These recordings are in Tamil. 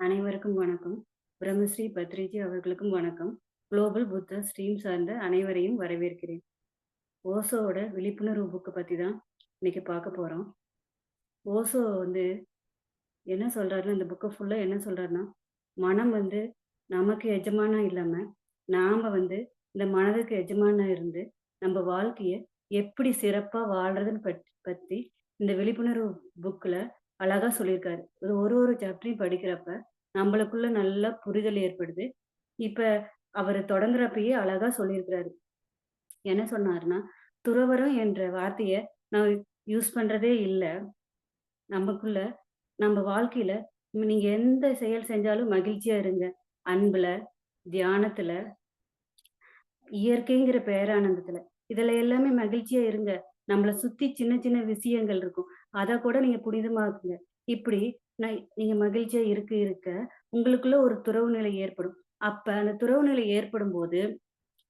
அனைவருக்கும் வணக்கம். பிரம்மஸ்ரீ பத்ரிஜி அவர்களுக்கும் வணக்கம். குளோபல் புத்த ஸ்ட்ரீம் சார்ந்த அனைவரையும் வரவேற்கிறேன். ஓசோவோட விழிப்புணர்வு புக்கை பற்றி தான் இன்னைக்கு பார்க்க போகிறோம் ஓசோ வந்து என்ன சொல்கிறாருன்னா இந்த புக்கை ஃபுல்லாக என்ன சொல்கிறாருன்னா மனம் வந்து நமக்கு எஜமானம் இல்லாமல் நாம் வந்து இந்த மனதுக்கு எஜமானம் இருந்து நம்ம வாழ்க்கையை எப்படி சிறப்பாக வாழ்றதுன்னு பற்றி பற்றி இந்த விழிப்புணர்வு புக்கில் அழகா சொல்லியிருக்காரு. ஒரு ஒரு ஒரு சாப்டரையும் படிக்கிறப்ப நம்மளுக்குள்ள நல்ல புரிதல் ஏற்படுது. இப்ப அவர் தொடங்குறப்பயே அழகா சொல்லியிருக்கிறாரு. என்ன சொன்னாருன்னா துறவரம் என்ற வார்த்தைய நான் யூஸ் பண்றதே இல்லை. நமக்குள்ள நம்ம வாழ்க்கையில நீங்க எந்த செயல் செஞ்சாலும் மகிழ்ச்சியா இருங்க. அன்புல தியானத்துல இயற்கைங்கிற பேரானந்தத்துல. இதுல எல்லாமே மகிழ்ச்சியா இருங்க. நம்மளை சுத்தி சின்ன சின்ன விஷயங்கள் இருக்கும். அதை கூட நீங்க புனிதமாக்குங்க இப்படி நான் நீங்க மகிழ்ச்சியா இருக்க இருக்க உங்களுக்குள்ள ஒரு துறவு நிலை ஏற்படும். அப்ப அந்த துறவு நிலை ஏற்படும் போது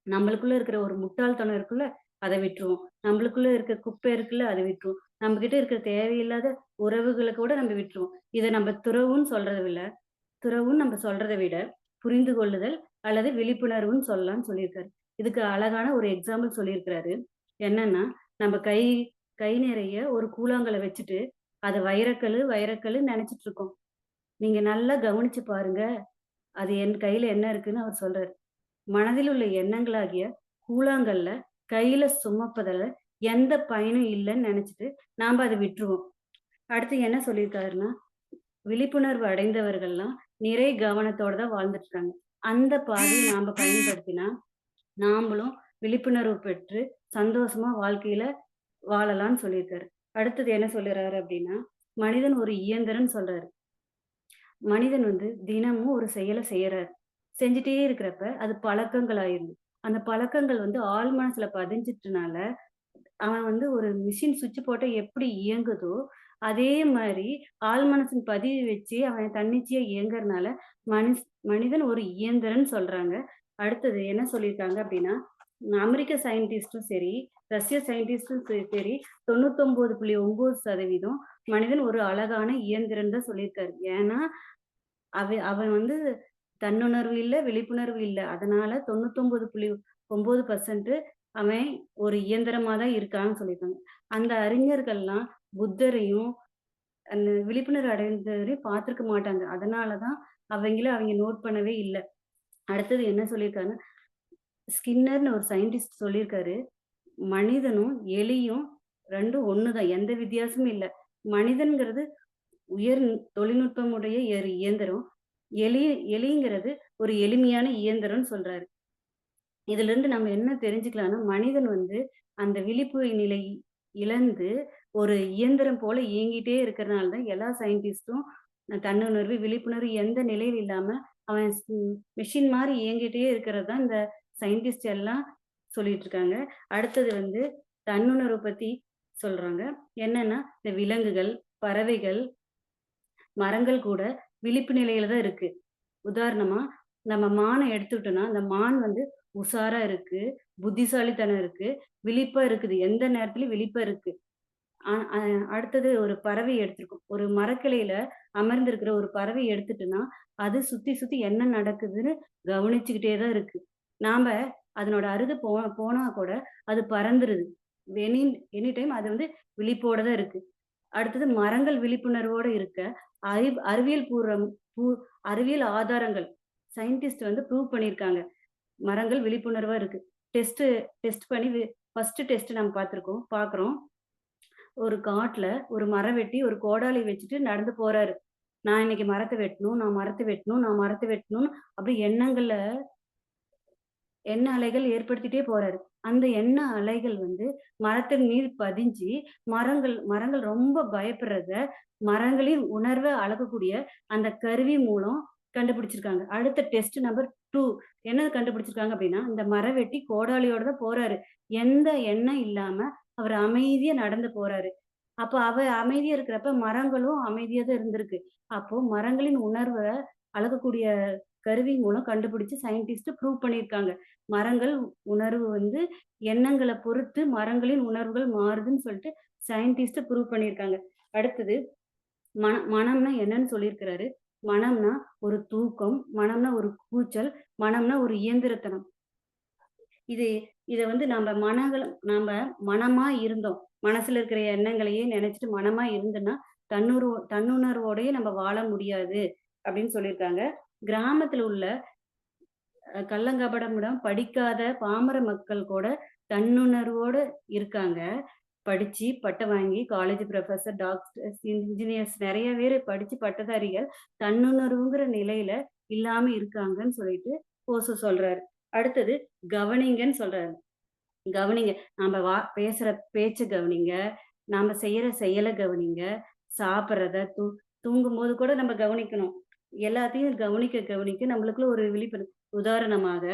நம்மளுக்குள்ள இருக்கிற ஒரு முட்டாள்தனம் இருக்குல்ல அதை விட்டுருவோம். நம்மளுக்குள்ள இருக்க குப்பை இருக்குல்ல அதை விட்டுருவோம். நம்ம கிட்ட இருக்கிற தேவையில்லாத உறவுகளை கூட நம்ம விட்டுருவோம். இதை நம்ம துறவுன்னு சொல்றதை விட துறவுன்னு நம்ம சொல்றதை விட புரிந்து கொள்ளுதல் அல்லது விழிப்புணர்வுன்னு சொல்லலாம்னு சொல்லியிருக்காரு. இதுக்கு அழகான ஒரு எக்ஸாம்பிள் சொல்லியிருக்கிறாரு. என்னன்னா நம்ம கை கை நிறைய ஒரு கூழாங்கலை வச்சுட்டு அதை வைரக்கல் வைரக்கல் நினைச்சிட்டு இருக்கோம். நீங்க நல்லா கவனிச்சு பாருங்க. அது என் கையில என்ன இருக்குன்னு அவர் சொல்றாரு. மனதில் உள்ள எண்ணங்களாகிய கூழாங்கல்ல கையில சுமப்பதில் எந்த பயனும் இல்லைன்னு நினைச்சிட்டு நாம அதை விட்டுருவோம். அடுத்து என்ன சொல்லியிருக்காருன்னா விழிப்புணர்வு அடைந்தவர்கள்லாம் நிறை கவனத்தோட தான் வாழ்ந்துட்டு இருக்காங்க. அந்த பாதையை நாம பயன்படுத்தினா நாமளும் விழிப்புணர்வு பெற்று சந்தோஷமா வாழ்க்கையில வாழலாம்னு சொல்லியிருக்காரு. அடுத்தது என்ன சொல்லுறாரு அப்படின்னா மனிதன் ஒரு இயந்திரன் சொல்றாரு. மனிதன் வந்து தினமும் ஒரு செயலை செய்யறாரு. செஞ்சுட்டே இருக்கிறப்ப அது பழக்கங்கள் ஆயிருது அந்த பழக்கங்கள் வந்து ஆள் மனசுல பதிஞ்சிட்டனால அவன் வந்து ஒரு மிஷின் சுவிட்ச் போட்ட எப்படி இயங்குதோ அதே மாதிரி ஆள் மனசின் பதிவு வச்சு அவன் தன்னிச்சையா இயங்குறதுனால மனு மனிதன் ஒரு இயந்திரன்னு சொல்றாங்க. அடுத்தது என்ன சொல்லியிருக்காங்க அப்படின்னா அமெரிக்க சயின்டிஸ்டும் சரி ரஷ்ய சயின்டிஸ்டும் சரி தொண்ணூத்தொன்பது புள்ளி ஒன்பது சதவீதம் மனிதன் ஒரு அழகான இயந்திரம் தான் சொல்லியிருக்காரு. ஏன்னா அவ அவன் வந்து தன்னுணர்வு இல்லை விழிப்புணர்வு இல்லை. அதனால தொண்ணூத்தொன்பது புள்ளி ஒன்பது பர்சன்ட் அவன் ஒரு இயந்திரமா தான் இருக்கான்னு சொல்லியிருக்காங்க. அந்த அறிஞர்கள்லாம் புத்தரையும் அந்த விழிப்புணர்வு அடைந்தவரையும் பார்த்துருக்க மாட்டாங்க. அதனாலதான் அவங்கள அவங்க நோட் பண்ணவே இல்லை. அடுத்தது என்ன சொல்லியிருக்காங்க ஸ்கின்னர்னு ஒரு சயின்டிஸ்ட் சொல்லியிருக்காரு மனிதனும் எலியும் ரெண்டும் ஒண்ணுதான் எந்த வித்தியாசமும் இல்லை. மனிதன்கிறது உயர் தொழில்நுட்பமுடைய ஒரு இயந்திரம். எலி எலிங்கிறது ஒரு எளிமையான இயந்திரம்னு சொல்றாரு. இதுல இருந்து நம்ம என்ன தெரிஞ்சுக்கலாம்னா மனிதன் வந்து அந்த விழிப்பு நிலை இழந்து ஒரு இயந்திரம் போல இயங்கிட்டே இருக்கிறதுனால தான் எல்லா சயின்டிஸ்டும் தன்னுணர்வு விழிப்புணர்வு எந்த நிலையில் இல்லாம அவன் மிஷின் மாதிரி இயங்கிட்டே இருக்கிறது தான் இந்த சயின்டிஸ்ட் எல்லாம் சொல்லிட்டு இருக்காங்க அடுத்தது வந்து தன்னுணர்வு பத்தி சொல்றாங்க. என்னன்னா இந்த விலங்குகள் பறவைகள் மரங்கள் கூட விழிப்பு நிலையில தான் இருக்கு. உதாரணமா நம்ம மானை எடுத்துக்கிட்டோம்னா அந்த மான் வந்து உஷாரா இருக்கு புத்திசாலித்தனம் இருக்கு விழிப்பா இருக்குது. எந்த நேரத்துலயும் விழிப்பா இருக்கு. அடுத்தது ஒரு பறவை எடுத்திருக்கும். ஒரு மரக்கிளையில அமர்ந்திருக்கிற ஒரு பறவை எடுத்துட்டோம்னா அது சுத்தி சுத்தி என்ன நடக்குதுன்னு கவனிச்சுக்கிட்டே தான் இருக்கு. நாம அதனோட அருகு போ போனா கூட அது பறந்துருது. எனி எனி டைம் அது வந்து விழிப்போட தான் இருக்கு. அடுத்தது மரங்கள் விழிப்புணர்வோட இருக்க அறி அறிவியல் பூர்வம் பூ அறிவியல் ஆதாரங்கள் சயின்டிஸ்ட் வந்து ப்ரூவ் பண்ணியிருக்காங்க மரங்கள் விழிப்புணர்வா இருக்கு. டெஸ்ட் டெஸ்ட் பண்ணி ஃபர்ஸ்ட் டெஸ்ட் நம்ம பார்த்துருக்கோம் பார்க்குறோம் ஒரு காட்டுல ஒரு மரம் வெட்டி ஒரு கோடாலி வச்சுட்டு நடந்து போறாரு. நான் இன்னைக்கு மரத்தை வெட்டணும் நான் மரத்தை வெட்டணும் நான் மரத்தை வெட்டணும்னு அப்படி எண்ணங்கள்ல எண்ண அலைகள் ஏற்படுத்திட்டே போறாரு. அந்த எண்ண அலைகள் வந்து மரத்தின் மீது பதிஞ்சு மரங்கள் மரங்கள் ரொம்ப பயப்படுறத மரங்களின் உணர்வை அளக்கக்கூடிய அந்த கருவி மூலம் கண்டுபிடிச்சிருக்காங்க. அடுத்த டெஸ்ட் நம்பர் டூ என்ன கண்டுபிடிச்சிருக்காங்க அப்படின்னா இந்த மரவெட்டி வெட்டி கோடாலியோட தான் போறாரு. எந்த எண்ணம் இல்லாம அவர் அமைதியா நடந்து போறாரு. அப்போ அவ அமைதியா இருக்கிறப்ப மரங்களும் அமைதியா தான் இருந்திருக்கு. அப்போ மரங்களின் உணர்வை அளக்கக்கூடிய கருவி மூலம் கண்டுபிடிச்சு சயின்டிஸ்ட் ப்ரூவ் பண்ணியிருக்காங்க மரங்கள் உணர்வு வந்து எண்ணங்களை பொறுத்து மரங்களின் உணர்வுகள் மாறுதுன்னு சொல்லிட்டு சயின்டிஸ்ட் ப்ரூவ் பண்ணியிருக்காங்க அடுத்தது மன மனம்னா என்னன்னு சொல்லியிருக்கிறாரு. மனம்னா ஒரு தூக்கம், மனம்னா ஒரு கூச்சல், மனம்னா ஒரு இயந்திரத்தனம். இது இதை வந்து நம்ம மனங்கள நம்ப மனமா இருந்தோம். மனசுல இருக்கிற எண்ணங்களையே நினைச்சிட்டு மனமா இருந்தோன்னா, தன்னுரு தன்னுணர்வோடயே நம்ம வாழ முடியாது அப்படின்னு சொல்லியிருக்காங்க. கிராமத்துல உள்ள அ கள்ளங்கபடமுடன் படிக்காத பாமர மக்கள் கூட தன்னுணர்வோட இருக்காங்க. படிச்சு பட்டம் வாங்கி காலேஜ் ப்ரொஃபஸர் டாக்டர்ஸ், இன்ஜினியர்ஸ் நிறைய பேர் படிச்சு பட்டதாரிகள் தன்னுணர்வுங்கிற நிலையில இல்லாம இருக்காங்கன்னு சொல்லிட்டு போசு சொல்றாரு. அடுத்தது கவனிங்கன்னு சொல்றாரு. கவனிங்க. நாம வா பேசுற பேச்ச கவனிங்க. நாம செய்யற செயலை கவனிங்க. சாப்பிட்றத தூ தூங்கும் போது கூட நம்ம கவனிக்கணும். எல்லாத்தையும் கவனிக்க கவனிக்க நம்மளுக்குள்ள ஒரு விழிப்புணர்வு உதாரணமாக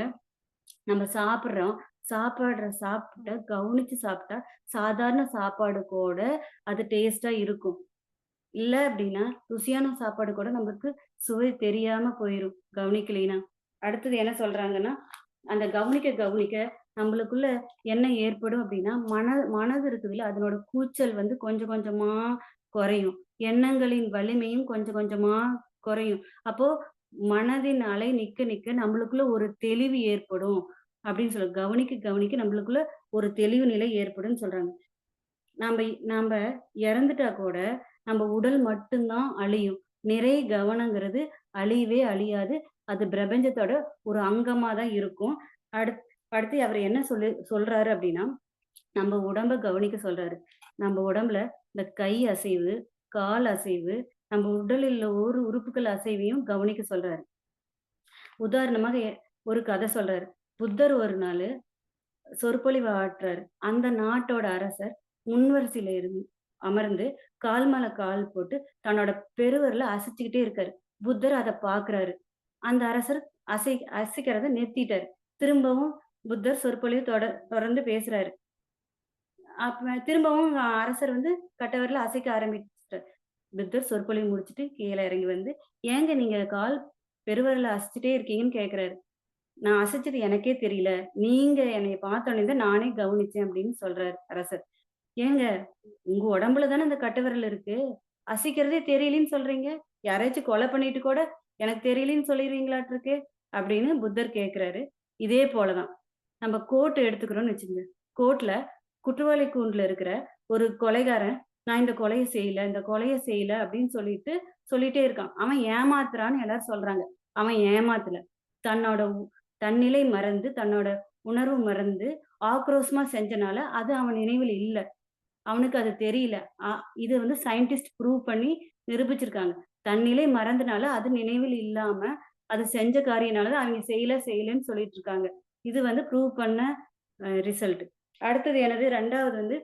நம்ம சாப்பிட்றோம் சாப்பாடுற சாப்பிட்டா கவனிச்சு சாப்பிட்டா, சாதாரண சாப்பாடு கூட அது டேஸ்டா இருக்கும். இல்ல அப்படின்னா ருசியான சாப்பாடு கூட நமக்கு சுவை தெரியாம போயிரும், கவனிக்கலைன்னா. அடுத்தது என்ன சொல்றாங்கன்னா, அந்த கவனிக்க கவனிக்க நம்மளுக்குள்ள என்ன ஏற்படும் அப்படின்னா மன மனது இருக்குதுல அதனோட கூச்சல் வந்து கொஞ்சம் கொஞ்சமா குறையும். எண்ணங்களின் வலிமையும் கொஞ்சம் கொஞ்சமா குறையும். அப்போ மனதின் அலை நிக்க நிக்க நம்மளுக்குள்ள ஒரு தெளிவு ஏற்படும். அப்படின்னு சொல்ல கவனிக்க கவனிக்க நம்மளுக்குள்ள ஒரு தெளிவு நிலை ஏற்படும்னு சொல்றாங்க. நாம நாம இறந்துட்டா கூட, நம்ம உடல் மட்டும்தான் அழியும். நிறை கவனங்கிறது அழியவே அழியாது. அது பிரபஞ்சத்தோட ஒரு அங்கமா தான் இருக்கும். அடுத் அடுத்து அவர் என்ன சொல்லு சொல்றாரு அப்படின்னா நம்ம உடம்ப கவனிக்க சொல்றாரு. நம்ம உடம்புல இந்த கை அசைவு, கால் அசைவு, நம்ம உடலில் உள்ள ஒரு உறுப்புகள் அசைவையும் கவனிக்க சொல்றாரு. உதாரணமாக ஒரு கதை சொல்றாரு. புத்தர் ஒரு நாள் சொற்பொழிவு ஆற்றுறாரு. அந்த நாட்டோட அரசர் முன்வரிசையில இருந்து அமர்ந்து கால் மேல கால் போட்டு தன்னோட பெருவரில் அசைச்சுக்கிட்டே இருக்காரு. புத்தர் அதை பார்க்குறாரு. அந்த அரசர் அசை அசைக்கிறத நிறுத்திட்டாரு. திரும்பவும் புத்தர் சொற்பொழிவு தொட தொடர்ந்து பேசுறாரு. அப்ப திரும்பவும் அரசர் வந்து கட்டவரில் அசைக்க ஆரம்பி புத்தர் சொற்பொழிவு முடிச்சுட்டு கீழே இறங்கி வந்து, "ஏங்க நீங்க கால் பெருவரில் அசைச்சிட்டே இருக்கீங்கன்னு?" கேட்கிறாரு. "நான் அசைச்சது எனக்கே தெரியல. நீங்க என்னை பார்த்தோன்னே தான் நானே கவனிச்சேன்" அப்படின்னு சொல்றாரு அரசர். "ஏங்க உங்க உடம்புல தானே அந்த கட்டவிரல் இருக்கு. அசைக்கிறதே தெரியலன்னு சொல்றீங்க. யாராச்சும் கொலை பண்ணிட்டு கூட எனக்கு தெரியலன்னு சொல்லிருவீங்களாட்ருக்கு" அப்படின்னு புத்தர் கேட்கிறாரு. இதே போல தான். நம்ம கோர்ட் எடுத்துக்கிறோம்னு வச்சுக்கோங்க கோர்ட்ல குற்றவாளி கூண்டுல இருக்கிற ஒரு கொலைகாரன், "நான் இந்த கொலையை செய்யல, இந்த கொலையை செய்யல" அப்படின்னு சொல்லிட்டு சொல்லிட்டே இருக்கான். அவன் ஏமாத்துறான்னு எல்லாரும் சொல்றாங்க. அவன் ஏமாத்தல. தன்னோட உ தன்னிலை மறந்து, தன்னோட உணர்வு மறந்து, ஆக்ரோஷமா செஞ்சனால அது அவன் நினைவில் இல்ல. அவனுக்கு அது தெரியல. அ இது வந்து சயின்டிஸ்ட் ப்ரூவ் பண்ணி நிரூபிச்சிருக்காங்க. தன்னிலை மறந்தனால அது நினைவில் இல்லாம, அது செஞ்ச காரியனால அவங்க செய்யல செய்யலன்னு சொல்லிட்டு இருக்காங்க. இது வந்து ப்ரூவ் பண்ண ரிசல்ட். அடுத்தது என்னது ரெண்டாவது வந்து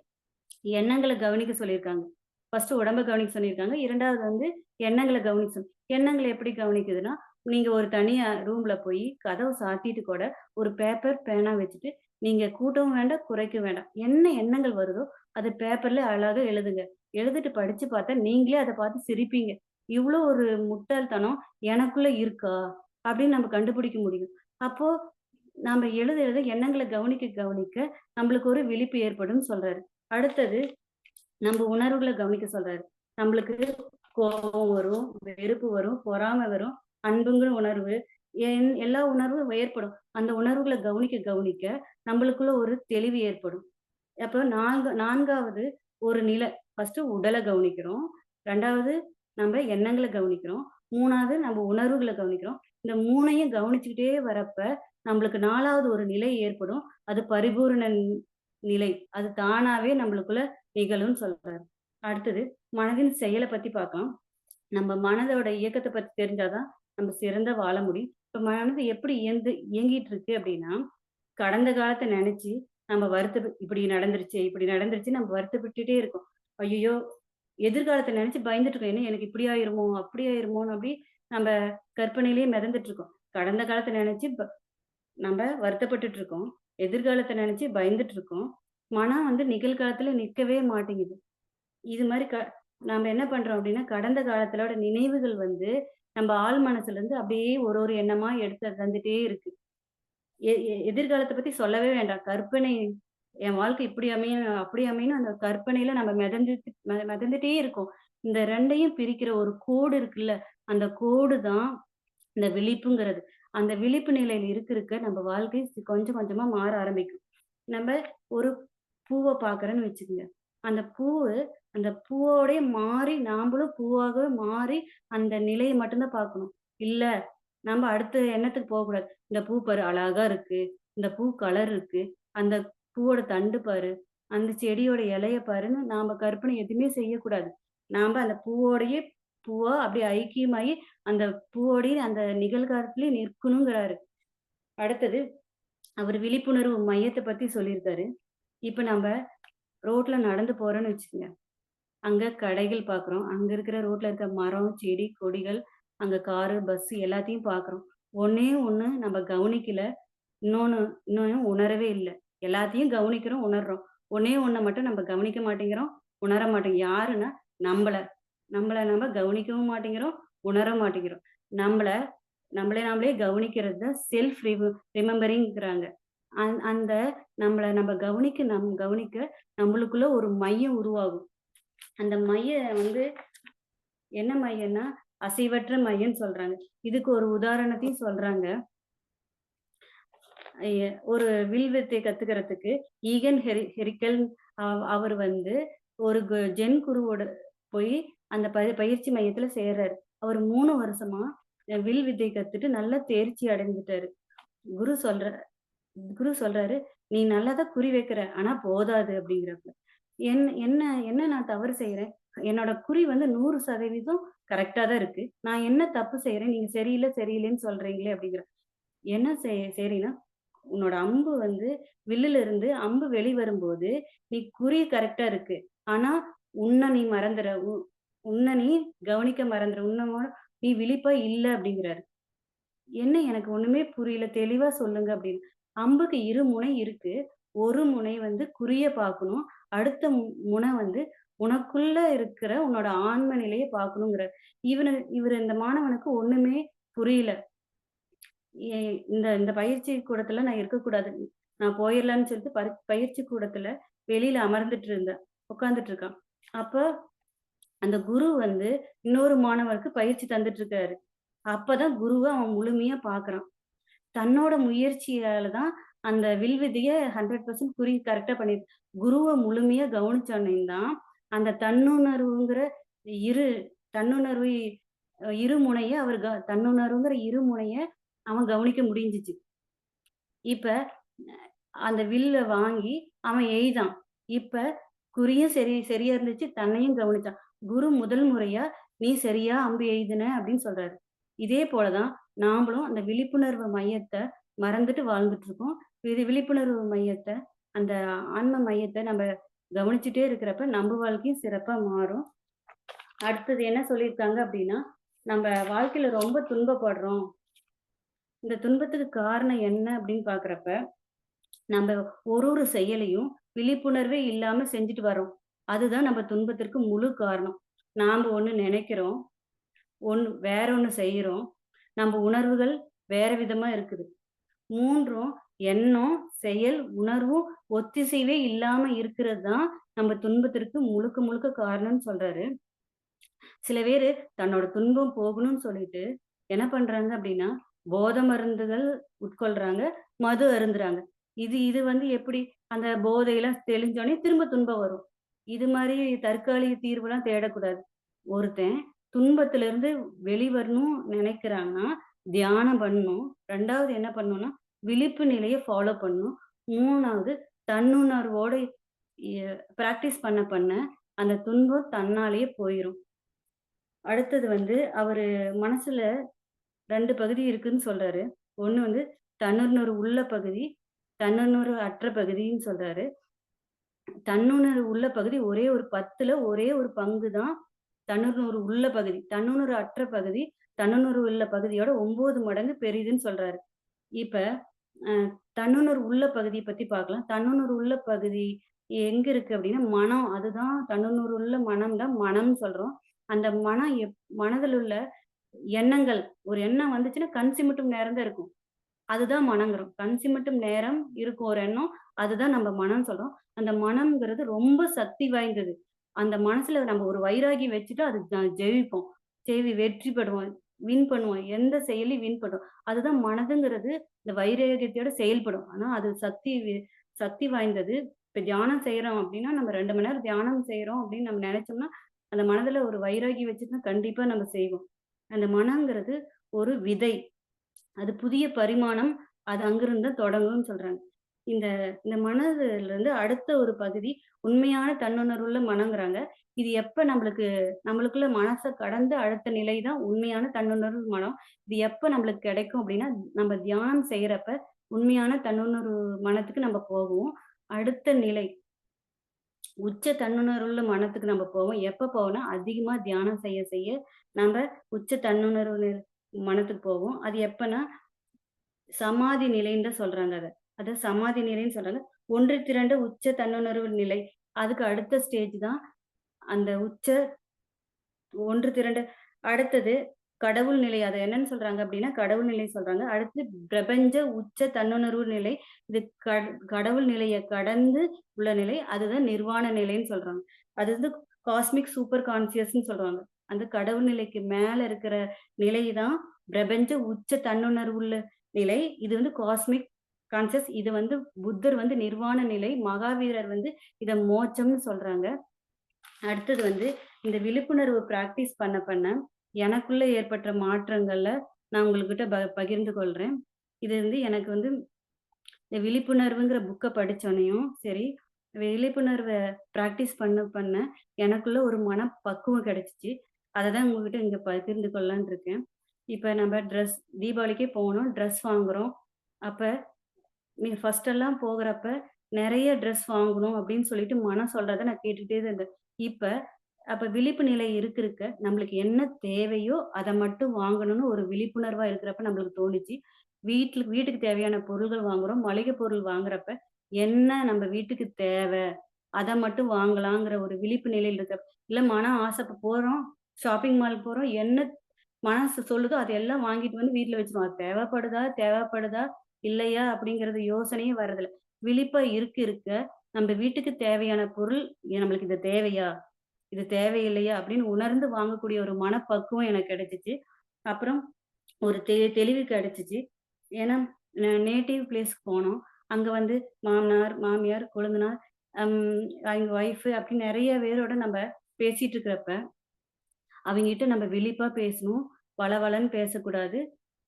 எண்ணங்களை கவனிக்க சொல்லியிருக்காங்க. ஃபர்ஸ்ட்டு உடம்ப கவனிக்க சொல்லியிருக்காங்க. இரண்டாவது வந்து எண்ணங்களை கவனிக்க சொல் எண்ணங்களை எப்படி கவனிக்குதுன்னா, நீங்க ஒரு தனியா ரூம்ல போய் கதவை சாத்திட்டு கூட ஒரு பேப்பர், பேனா வச்சுட்டு, நீங்க கூட்டவும் வேண்டாம், குறைக்கவும் வேண்டாம். என்ன எண்ணங்கள் வருதோ அதை பேப்பர்ல அழகா எழுதுங்க. எழுதிட்டு படிச்சு பார்த்தா நீங்களே அதை பார்த்து சிரிப்பீங்க. இவ்வளோ ஒரு முட்டாள்தனம் எனக்குள்ள இருக்கா? அப்படின்னு நம்ம கண்டுபிடிக்க முடியும். அப்போ நாம எழுத எழுத எண்ணங்களை கவனிக்க கவனிக்க நம்மளுக்கு ஒரு விழிப்பு ஏற்படும்னு சொல்றாரு. அடுத்தது நம்ம உணர்வுகளை கவனிக்க சொல்றாரு. நம்மளுக்கு கோபம் வரும், வெறுப்பு வரும், பொறாமை வரும், அன்புங்கிற உணர்வு, என் எல்லா உணர்வும் ஏற்படும். அந்த உணர்வுகளை கவனிக்க கவனிக்க நம்மளுக்குள்ள ஒரு தெளிவு ஏற்படும். அப்போ நான்கு நான்காவது ஒரு நிலை. ஃபர்ஸ்ட் உடலை கவனிக்கிறோம். ரெண்டாவது நம்ம எண்ணங்களை கவனிக்கிறோம். மூணாவது நம்ம உணர்வுகளை கவனிக்கிறோம். இந்த மூணையும் கவனிச்சுக்கிட்டே வரப்ப, நம்மளுக்கு நாலாவது ஒரு நிலை ஏற்படும். அது பரிபூரண நிலை. அது தானாவே நம்மளுக்குள்ள நிகழும்னு சொல்றாரு. அடுத்தது மனதின் செயலை பத்தி பார்க்கலாம். நம்ம மனதோட இயக்கத்தை பத்தி தெரிஞ்சாதான் நம்ம சிறந்த வாழ முடியும். இப்ப மனது எப்படி இயந்து இயங்கிட்டு இருக்கு அப்படின்னா, கடந்த காலத்தை நினைச்சு நம்ம வருத்தப் இப்படி நடந்துருச்சு இப்படி நடந்துருச்சு நம்ம வருத்தப்பட்டுட்டே இருக்கோம். ஐயோ எதிர்காலத்தை நினைச்சு பயந்துட்டு இருக்கோம். ஏன்னா எனக்கு இப்படி ஆயிருமோ, அப்படி ஆயிருமோன்னு அப்படி நம்ம கற்பனையிலேயே மிதந்துட்டு இருக்கோம். கடந்த காலத்தை நினைச்சு நம்ம வருத்தப்பட்டுட்டு இருக்கோம். எதிர்காலத்தை நினைச்சு பயந்துட்டு இருக்கோம். மனம் வந்து நிகழ்காலத்துல நிற்கவே மாட்டேங்குது. இது மாதிரி க நாம என்ன பண்றோம் அப்படின்னா, கடந்த காலத்திலோட நினைவுகள் வந்து நம்ம ஆழ் மனசுல இருந்து அப்படியே ஒரு ஒரு எண்ணமா எடுத்து தந்துட்டே இருக்கு. எ பத்தி சொல்லவே வேண்டாம். கற்பனை என் வாழ்க்கை இப்படி அமையணும், அப்படி அமையணும் அந்த கற்பனையில நம்ம மிதந்து மெ மிதந்துட்டே இருக்கோம். இந்த ரெண்டையும் பிரிக்கிற ஒரு கோடு இருக்குல்ல, அந்த கோடு தான் இந்த விழிப்புங்கிறது. அந்த விழிப்பு நிலையில் இருக்க இருக்க நம்ம வாழ்க்கை கொஞ்சம் கொஞ்சமா மாற ஆரம்பிக்கும். நம்ம ஒரு பூவை பார்க்குறோன்னு வச்சுக்கோங்க அந்த பூவு அந்த பூவோடய மாறி நாம்மளும் பூவாக மாறி அந்த நிலையை மட்டும்தான் பார்க்கணும். இல்ல, நம்ம அடுத்த எண்ணத்துக்கு போகக்கூடாது. இந்த பூ பாரு அழகா இருக்கு. இந்த பூ கலர் இருக்கு. அந்த பூவோட தண்டு பாரு. அந்த செடியோட இலைய பாருன்னு நாம கற்பனை எதுவுமே செய்யக்கூடாது. நாம அந்த பூவோடையே பூவா அப்படியே ஐக்கியமாயி, அந்த பூவோடயே அந்த நிகழ்காலத்திலேயே நிற்கணுங்கிறாரு. அடுத்தது, அவர் விழிப்புணர்வு மையத்தை பத்தி சொல்லியிருக்காரு. இப்ப நம்ம ரோட்ல நடந்து போறோம்னு வச்சுக்கோங்க அங்க கடைகள் பார்க்குறோம். அங்க இருக்கிற ரோட்ல இருக்க மரம், செடி, கொடிகள், அங்க காரு, பஸ் எல்லாத்தையும் பார்க்குறோம். ஒன்னே ஒண்ணு நம்ம கவனிக்கல. இன்னொன்னு இன்னொன்னு உணரவே இல்லை எல்லாத்தையும் கவனிக்கிறோம், உணர்றோம். ஒன்னே ஒன்றை மட்டும் நம்ம கவனிக்க மாட்டேங்கிறோம், உணர மாட்டோம் யாருன்னா, நம்மள நம்மள நம்ம கவனிக்கவும் மாட்டேங்கிறோம், உணர மாட்டேங்கிறோம். நம்மள நம்மளே நாமளே கவனிக்கிறது தான் செல்ஃப் ரிம ரிமெம்பரிங்கிறாங்க. அந் அந்த நம்மள நம்ம கவனிக்க நம் கவனிக்க நம்மளுக்குள்ள ஒரு மையம் உருவாகும். அந்த மையம் வந்து என்ன மையம்னா, அசைவற்ற மையம்னு சொல்றாங்க. இதுக்கு ஒரு உதாரணத்தையும் சொல்றாங்க. ஒரு வில் வித்தை கத்துக்கிறதுக்கு ஈகன் ஹெரி ஹெரிக்கல் அவர் வந்து ஒரு ஜென் குருவோட போய் அந்த ப பயிற்சி மையத்துல சேர்றாரு. அவர் மூணு வருஷமா வில் வித்தை கத்துட்டு நல்லா தேர்ச்சி அடைஞ்சுட்டாரு. குரு சொல்ற குரு சொல்றாரு, "நீ நல்லா தான் குறி வைக்கிற. ஆனா போதாது" அப்படிங்கிறப்ப என் என்ன என்ன நான் தவறு செய்யறேன் என்னோட குறி வந்து நூறு சதவீதம் கரெக்டா தான் இருக்கு. நான் என்ன தப்பு செய்யறேன் நீங்க சரியில்லை சரியில்லைன்னு சொல்றீங்களே அப்படிங்கிற என்ன செய் சரின்னா உன்னோட அம்பு வந்து வில்லுல இருந்து அம்பு வெளிவரும்போது, நீ குறி கரெக்டா இருக்கு. ஆனா, உன்னை நீ மறந்துற. உன்னை உன்ன நீ கவனிக்க மறந்துற. உன்னோட நீ விழிப்பா இல்ல அப்படிங்கிறாரு. என்ன எனக்கு ஒண்ணுமே புரியல. தெளிவா சொல்லுங்க அப்படின்னு. அம்புக்கு இரு முனை இருக்கு. ஒரு முனை வந்து குறிய பார்க்கணும். அடுத்த மு முனை வந்து உனக்குள்ள இருக்கிற உன்னோட ஆன்ம நிலையை பார்க்கணுங்கிறார் இவனு இவர் இந்த மாணவனுக்கு ஒண்ணுமே புரியல. இந்த இந்த பயிற்சி கூடத்துல நான் இருக்கக்கூடாது. நான் போயிடலான்னு சொல்லிட்டு பயிற்சி கூடத்துல வெளியில அமர்ந்துட்டு இருந்தேன். உட்காந்துட்டு இருக்கான். அப்ப அந்த குரு வந்து இன்னொரு மாணவருக்கு பயிற்சி தந்துட்டு இருக்காரு. அப்பதான் குருவை அவன் முழுமையா பார்க்குறான். தன்னோட முயற்சியால தான் அந்த வில் வித்தைய 100% குறி கரெக்டா பண்ணி குருவை முழுமையா கவனிச்சோனையும் தான், அந்த தன்னுணர்வுங்கிற இரு தன்னுணர்வு இருமுனைய அவர் க தன்னுணர்வுங்கிற இருமுனைய அவன் கவனிக்க முடிஞ்சிச்சு இப்ப அந்த வில்ல வாங்கி அவன் எய்தான். இப்ப குறியும் சரி சரியா இருந்துச்சு. தன்னையும் கவனிச்சான். குரு முதல் முறையா, "நீ சரியா அம்பு எய்தின" அப்படின்னு சொல்றாரு. இதே போலதான் நாமளும் அந்த விழிப்புணர்வு மையத்தை மறந்துட்டு வாழ்ந்துட்டு இருக்கோம். இது விழிப்புணர்வு மையத்தை அந்த ஆன்ம மையத்தை நம்ம கவனிச்சுட்டே இருக்கிறப்ப, நம்ம வாழ்க்கையும் சிறப்பா மாறும். அடுத்தது என்ன சொல்லியிருக்காங்க அப்படின்னா, நம்ம வாழ்க்கையில ரொம்ப துன்பப்படுறோம். இந்த துன்பத்துக்கு காரணம் என்ன அப்படின்னு பார்க்குறப்ப, நம்ம ஒரு ஒரு செயலையும் விழிப்புணர்வே இல்லாம செஞ்சுட்டு வரோம் அதுதான் நம்ம துன்பத்திற்கு முழு காரணம். நாம ஒண்ணு நினைக்கிறோம் ஒன்று வேற ஒண்ணு செய்கிறோம் நம்ம உணர்வுகள் வேற விதமா இருக்குது. மூன்றும் எண்ணம், செயல், உணர்வும் ஒத்திசைவே இல்லாம இருக்கிறது தான் நம்ம துன்பத்திற்கு முழுக்க முழுக்க காரணம்னு சொல்றாரு. சில பேர் தன்னோட துன்பம் போகணும்னு சொல்லிட்டு என்ன பண்றாங்க அப்படின்னா, போதை மருந்துகள் உட்கொள்றாங்க, மது அருந்துறாங்க. இது இது வந்து எப்படி அந்த போதையெல்லாம் தெளிஞ்சோடனே திரும்ப துன்பம் வரும். இது மாதிரி தற்காலிக தீர்வுலாம் தேடக்கூடாது. ஒருத்தன் துன்பத்திலிருந்து வெளிவரணும் நினைக்கிறான்னா, தியானம் பண்ணணும். ரெண்டாவது என்ன பண்ணணும்னா, விழிப்பு நிலையை ஃபாலோ பண்ணணும். மூணாவது தன்னுணர்வோட ப்ராக்டிஸ் பிராக்டிஸ் பண்ண பண்ண அந்த துன்பம் தன்னாலேயே போயிடும் அடுத்தது வந்து அவரு மனசுல ரெண்டு பகுதி இருக்குன்னு சொல்றாரு. ஒண்ணு வந்து தன்னுணர்வு உள்ள பகுதி, தன்னுணர்வு அற்ற பகுதின்னு சொல்றாரு. தன்னுணர்வு உள்ள பகுதி ஒரே ஒரு 10ல ஒரே ஒரு பங்கு தான் தன்னுணர்வு உள்ள பகுதி. தன்னுணர்வு அற்ற பகுதி, தன்னுணர்வு உள்ள பகுதியோட ஒன்பது மடங்கு பெரியதுன்னு சொல்றாரு. இப்ப தன்னுணர்வு உள்ள பகுதியை பத்தி பார்க்கலாம். தன்னுணர்வு உள்ள பகுதி எங்க இருக்கு அப்படின்னா, மனம். அதுதான் தன்னுணர்வு உள்ள மனம் தான் மனம்னு சொல்றோம். அந்த மனம் எப் மனதில் உள்ள எண்ணங்கள், ஒரு எண்ணம் வந்துச்சுன்னா கண் சிமிட்டும் நேரம் தான் இருக்கும். அதுதான் மனங்கிறோம். கண் சிமிட்டும் நேரம் இருக்கும் ஒரு எண்ணம். அதுதான் நம்ம மனம்னு சொல்றோம். அந்த மனம்ங்கிறது ரொம்ப சக்தி வாய்ந்தது. அந்த மனசுல நம்ம ஒரு வைராகியம் வச்சுட்டு அது ஜெயிப்போம். ஜெய்வி வெற்றி பெறுவோம். வின் பண்ணுவோம். எந்த செயலையும் வின் பண்ணுவோம் அதுதான் மனதுங்கிறது இந்த வைராகியத்தோட செயல்படும். ஆனா அது சக்தி சக்தி வாய்ந்தது. இப்ப தியானம் செய்யறோம் அப்படின்னா நம்ம ரெண்டு மணி நேரம் தியானம் செய்யறோம் அப்படின்னு நம்ம நினைச்சோம்னா அந்த மனதுல ஒரு வைராகி வச்சுட்டு தான் கண்டிப்பா நம்ம செய்வோம். அந்த மனங்கிறது ஒரு விதை. அது புதிய பரிமாணம். அது அங்கிருந்து தான் தொடங்கும்னு சொல்றாங்க. இந்த இந்த மனதுல இருந்து அடுத்த ஒரு பகுதி உண்மையான தன்னுணர்வுள்ள மனம்ங்கிறாங்க. இது எப்ப நம்மளுக்கு நம்மளுக்குள்ள மனசை கடந்து அடுத்த நிலை தான் உண்மையான தன்னுணர்வு மனம். இது எப்ப நம்மளுக்கு கிடைக்கும் அப்படின்னா நம்ம தியானம் செய்யறப்ப உண்மையான தன்னுணர்வு மனத்துக்கு நம்ம போகுவோம். அடுத்த நிலை உச்ச தன்னுணர்வுள்ள மனத்துக்கு நம்ம போவோம். எப்ப போவோம்னா, அதிகமா தியானம் செய்ய செய்ய நம்ம உச்ச தன்னுணர்வு மனத்துக்கு போவோம். அது எப்பன்னா, சமாதி நிலைன்னு சொல்றாங்க அதை அத சமாதி நிலைன்னு சொல்றாங்க. ஒன்று திரண்ட உச்ச தன்னுணர்வு நிலை. அதுக்கு அடுத்த ஸ்டேஜ் தான் அந்த உச்ச ஒன்று திரண்ட அடுத்தது கடவுள் நிலை. அதை என்னன்னு சொல்றாங்க அப்படின்னா கடவுள் நிலை சொல்றாங்க. அடுத்து பிரபஞ்ச உச்ச தன்னுணர்வு நிலை. இது கடவுள் நிலையை கடந்து உள்ள நிலை. அதுதான் நிர்வாண நிலைன்னு சொல்றாங்க. அது வந்து காஸ்மிக் சூப்பர் கான்சியஸ்ன்னு சொல்றாங்க. அந்த கடவுள் நிலைக்கு மேல இருக்கிற நிலை தான் பிரபஞ்ச உச்ச தன்னுணர்வு உள்ள நிலை. இது வந்து காஸ்மிக் கான்சியஸ் இது வந்து புத்தர் வந்து நிர்வாண நிலை. மகாவீரர் வந்து இதை மோச்சம்னு சொல்றாங்க. அடுத்தது வந்து இந்த விழிப்புணர்வு பிராக்டிஸ் பண்ண பண்ண எனக்குள்ள ஏற்பட்ட மாற்றங்கள்ல நான் உங்ககிட்ட ப பகிர்ந்து கொள்றேன். இது வந்து எனக்கு வந்து இந்த விழிப்புணர்வுங்கிற புக்கை படிச்சோனயும் சரி, விழிப்புணர்வை ப்ராக்டிஸ் பண்ண பண்ண எனக்குள்ள ஒரு மனப்பக்குவம் கிடைச்சிச்சு அதை தான் உங்ககிட்ட இங்க பகிர்ந்து கொள்ளலான் இருக்கேன். இப்போ நம்ம ட்ரெஸ் தீபாவளிக்கே போகணும் ட்ரெஸ் வாங்குறோம். அப்போ நீ ஃபர்ஸ்ட்டெல்லாம் போகிறப்ப நிறைய ட்ரெஸ் வாங்கணும் அப்படின்னு சொல்லிட்டு மனம் சொல்றத நான் கேட்டுட்டே தான் இருந்தேன். இப்ப அப்ப விழிப்பு நிலை இருக்க இருக்க நம்மளுக்கு என்ன தேவையோ அதை மட்டும் வாங்கணும்னு ஒரு விழிப்புணர்வா இருக்கிறப்ப நம்மளுக்கு தோணுச்சு. வீட்டுக்கு வீட்டுக்கு தேவையான பொருள்கள் வாங்குறோம். மளிகை பொருள் வாங்குறப்ப என்ன நம்ம வீட்டுக்கு தேவை அதை மட்டும் வாங்கலாங்கிற ஒரு விழிப்பு நிலையில் இருக்க இல்ல மனம் ஆசை போறோம், ஷாப்பிங் மால் போறோம். என்ன மனசு சொல்லுதோ அதையெல்லாம் வாங்கிட்டு வந்து வீட்டுல வச்சுருவோம். அது தேவைப்படுதா? தேவைப்படுதா? இல்லையா? அப்படிங்கிறது யோசனையே வரதில்ல. விழிப்பா இருக்க இருக்க நம்ம வீட்டுக்கு தேவையான பொருள் நம்மளுக்கு இது தேவையா? இது தேவையில்லையா? அப்படின்னு உணர்ந்து வாங்கக்கூடிய ஒரு மனப்பக்குவம் எனக்கு கிடைச்சிச்சு அப்புறம் ஒரு தெ தெளிவு கிடைச்சிச்சு ஏன்னா நேட்டிவ் பிளேஸ்க்கு போனோம். அங்க வந்து மாமனார், மாமியார், கொழுந்தனார், அவங்க எங்க ஒய்ஃப் நிறைய பேரோட நம்ம பேசிட்டு இருக்கிறப்ப, அவங்ககிட்ட நம்ம விழிப்பா பேசணும். வளவளன்னு பேசக்கூடாது.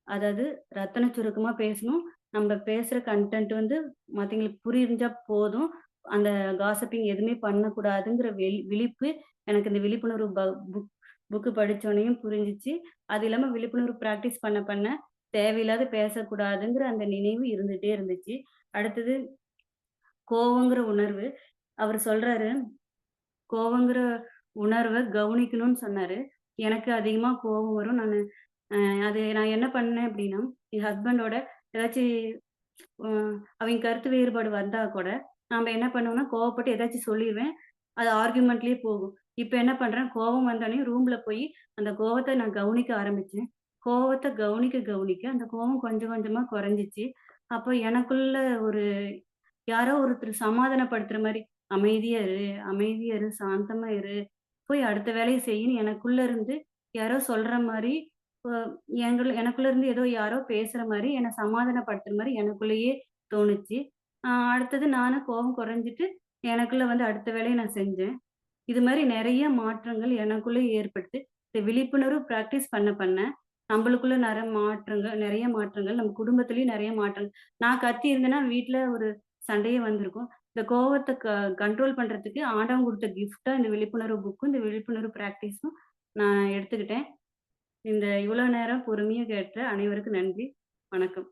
அதாவது ரத்தன சுருக்கமா பேசணும். நம்ம பேசுற கன்டென்ட் வந்து மத்தவங்களுக்கு புரிஞ்சா போதும். அந்த காசப்பிங் எதுவுமே பண்ணக்கூடாதுங்கிற வெளி விழிப்பு எனக்கு இந்த விழிப்புணர்வு புக் புக்கு படித்தோடனையும் புரிஞ்சுச்சு. அது இல்லாமல் விழிப்புணர்வு ப்ராக்டிஸ் பண்ண பண்ண தேவையில்லாத பேசக்கூடாதுங்கிற அந்த நினைவு இருந்துட்டே இருந்துச்சு. அடுத்தது கோவங்கிற உணர்வு. அவர் சொல்றாரு, கோவங்கிற உணர்வை கவனிக்கணும்னு சொன்னாரு. எனக்கு அதிகமாக கோவம் வரும். நான் அது நான் என்ன பண்ணேன் அப்படின்னா என் ஹஸ்பண்டோட ஏதாச்சும் அவங்க கருத்து வேறுபாடு வந்தா கூட, நாம என்ன பண்ணுவோம்னா, கோவப்பட்டு ஏதாச்சும் சொல்லிடுவேன் அது ஆர்குமெண்ட்லயே போகும். இப்ப என்ன பண்றேன், கோவம் வந்தோடனே ரூம்ல போய் அந்த கோவத்தை நான் கவனிக்க ஆரம்பிச்சேன். கோவத்தை கவனிக்க கவனிக்க அந்த கோவம் கொஞ்சம் கொஞ்சமா குறைஞ்சிச்சு அப்ப எனக்குள்ள ஒரு யாரோ ஒருத்தர் சமாதானப்படுத்துற மாதிரி "அமைதியா இரு, அமைதியா இரு, சாந்தமா இரு. போய் அடுத்த வேலையை செய்யணும் எனக்குள்ள இருந்து யாரோ சொல்ற மாதிரி எங்கள எனக்குள்ள இருந்து ஏதோ யாரோ பேசுற மாதிரி என்னை சமாதானப்படுத்துற மாதிரி எனக்குள்ளேயே தோணுச்சு. அடுத்தது நானும் கோவம் குறைஞ்சிட்டு எனக்குள்ள வந்து அடுத்த வேலையை நான் செஞ்சேன். இது மாதிரி நிறைய மாற்றங்கள் எனக்குள்ளே ஏற்பட்டு, இந்த விழிப்புணர்வு ப்ராக்டிஸ் பண்ண பண்ண, நம்மளுக்குள்ள நிறைய மாற்றங்கள் நிறைய மாற்றங்கள், நம்ம குடும்பத்துலயும் நிறைய மாற்றங்கள். நான் கத்தி இருந்தேன்னா வீட்டுல ஒரு சண்டையே வந்திருக்கும். இந்த கோபத்தை க கண்ட்ரோல் பண்றதுக்கு ஆண்டவன் கொடுத்த கிஃப்டா இந்த விழிப்புணர்வு புக்கும், இந்த விழிப்புணர்வு ப்ராக்டிஸும் நான் எடுத்துக்கிட்டேன். இந்த இவ்வளோ நேரம் பொறுமையா கேட்ட அனைவருக்கும் நன்றி. வணக்கம்.